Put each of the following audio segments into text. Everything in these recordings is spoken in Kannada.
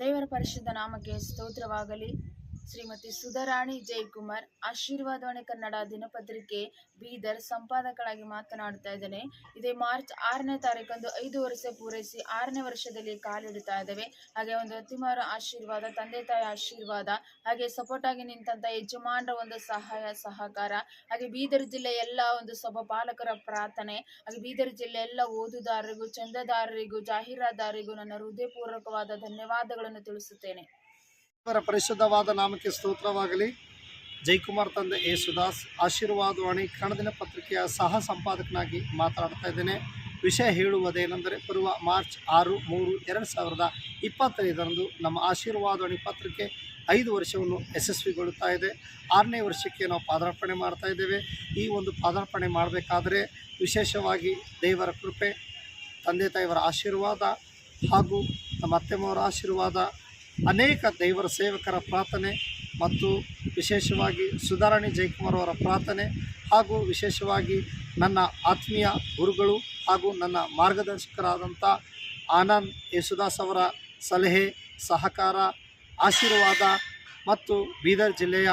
ದೇವರ ಪರಿಶುದ್ಧ ನಾಮಕ್ಕೆ ಸ್ತೋತ್ರವಾಗಲಿ. ಶ್ರೀಮತಿ ಸುಧಾರಾಣಿ ಜಯಕುಮಾರ್ ಆಶೀರ್ವಾದವಾಣಿ ಕನ್ನಡ ದಿನಪತ್ರಿಕೆ ಬೀದರ್ ಸಂಪಾದಕರಾಗಿ ಮಾತನಾಡ್ತಾ ಇದ್ದಾನೆ. ಇದೇ ಮಾರ್ಚ್ ಆರನೇ ತಾರೀಕಂದು ಐದು ವರ್ಷ ಪೂರೈಸಿ ಆರನೇ ವರ್ಷದಲ್ಲಿ ಕಾಲಿಡ್ತಾ ಇದ್ದಾವೆ. ಹಾಗೆ ಒಂದು ಅತಿಮಾರ ಆಶೀರ್ವಾದ, ತಂದೆ ತಾಯಿ ಆಶೀರ್ವಾದ, ಹಾಗೆ ಸಪೋರ್ಟ್ ಆಗಿ ನಿಂತಂತ ಯಜಮಾನರ ಒಂದು ಸಹಾಯ, ಸಹಕಾರ, ಹಾಗೆ ಬೀದರ್ ಜಿಲ್ಲೆ ಎಲ್ಲ ಒಂದು ಸಭಾ ಪಾಲಕರ ಪ್ರಾರ್ಥನೆ, ಹಾಗೆ ಬೀದರ್ ಜಿಲ್ಲೆ ಎಲ್ಲ ಓದುದಾರರಿಗೂ, ಚಂದದಾರರಿಗೂ, ಜಾಹೀರಾದಾರರಿಗೂ ನನ್ನ ಹೃದಯಪೂರ್ವಕವಾದ ಧನ್ಯವಾದಗಳನ್ನು ತಿಳಿಸುತ್ತೇನೆ. ದೇವರ ಪರಿಶುದ್ಧವಾದ ನಾಮಕ್ಕೆ ಸ್ತೋತ್ರವಾಗಲಿ. ಜೈಕುಮಾರ್ ತಂದೆ ಯೇಸುದಾಸ್ ಆಶೀರ್ವಾದವಾಣಿ ಕನ್ನಡ ಪತ್ರಿಕೆಯ ಸಹ ಸಂಪಾದಕನಾಗಿ ಮಾತನಾಡ್ತಾ ಇದ್ದೇನೆ. ವಿಷಯ ಹೇಳುವುದೇನೆಂದರೆ, ಬರುವ ಮಾರ್ಚ್ ಆರು ಮೂರು ಎರಡು ಸಾವಿರದ ಇಪ್ಪತ್ತೈದರಂದು ನಮ್ಮ ಆಶೀರ್ವಾದವಾಣಿ ಪತ್ರಿಕೆ ಐದು ವರ್ಷವನ್ನು ಯಶಸ್ವಿಗೊಳ್ಳುತ್ತಾ ಇದೆ. ಆರನೇ ವರ್ಷಕ್ಕೆ ನಾವು ಪಾದಾರ್ಪಣೆ ಮಾಡ್ತಾ ಇದ್ದೇವೆ. ಈ ಒಂದು ಪಾದಾರ್ಪಣೆ ಮಾಡಬೇಕಾದರೆ ವಿಶೇಷವಾಗಿ ದೇವರ ಕೃಪೆ, ತಂದೆ ತಾಯಿಯವರ ಆಶೀರ್ವಾದ ಹಾಗೂ ನಮ್ಮ ಅತ್ತೆಮ್ಮವರ ಆಶೀರ್ವಾದ ಅನೇಕ ದೇವರ ಸೇವಕರ ಪ್ರಾರ್ಥನೆ ಮತ್ತು ವಿಶೇಷವಾಗಿ ಸುಧಾರಾಣಿ ಜಯಕುಮಾರ್ ಅವರ ಪ್ರಾರ್ಥನೆ ಹಾಗೂ ವಿಶೇಷವಾಗಿ ನನ್ನ ಆತ್ಮೀಯ ಗುರುಗಳು ಹಾಗೂ ನನ್ನ ಮಾರ್ಗದರ್ಶಕರಾದಂಥ ಆನಂದ್ ಯೇಸುದಾಸ್ ಅವರ ಸಲಹೆ, ಸಹಕಾರ, ಆಶೀರ್ವಾದ ಮತ್ತು ಬೀದರ್ ಜಿಲ್ಲೆಯ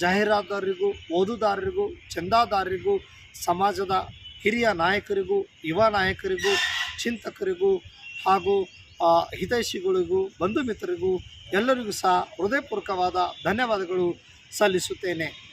ಜಾಹೀರಾತದಾರರಿಗೂ, ಓದುದಾರರಿಗೂ, ಚಂದಾದಾರರಿಗೂ, ಸಮಾಜದ ಹಿರಿಯ ನಾಯಕರಿಗೂ, ಯುವ ನಾಯಕರಿಗೂ, ಚಿಂತಕರಿಗೂ ಹಾಗೂ ಹಿತೈಷಿಗಳಿಗೂ ಬಂಧು ಮಿತ್ರರಿಗೂ ಎಲ್ಲರಿಗೂ ಸಹ ಹೃದಯಪೂರ್ವಕವಾದ ಧನ್ಯವಾದಗಳು ಸಲ್ಲಿಸುತ್ತೇನೆ.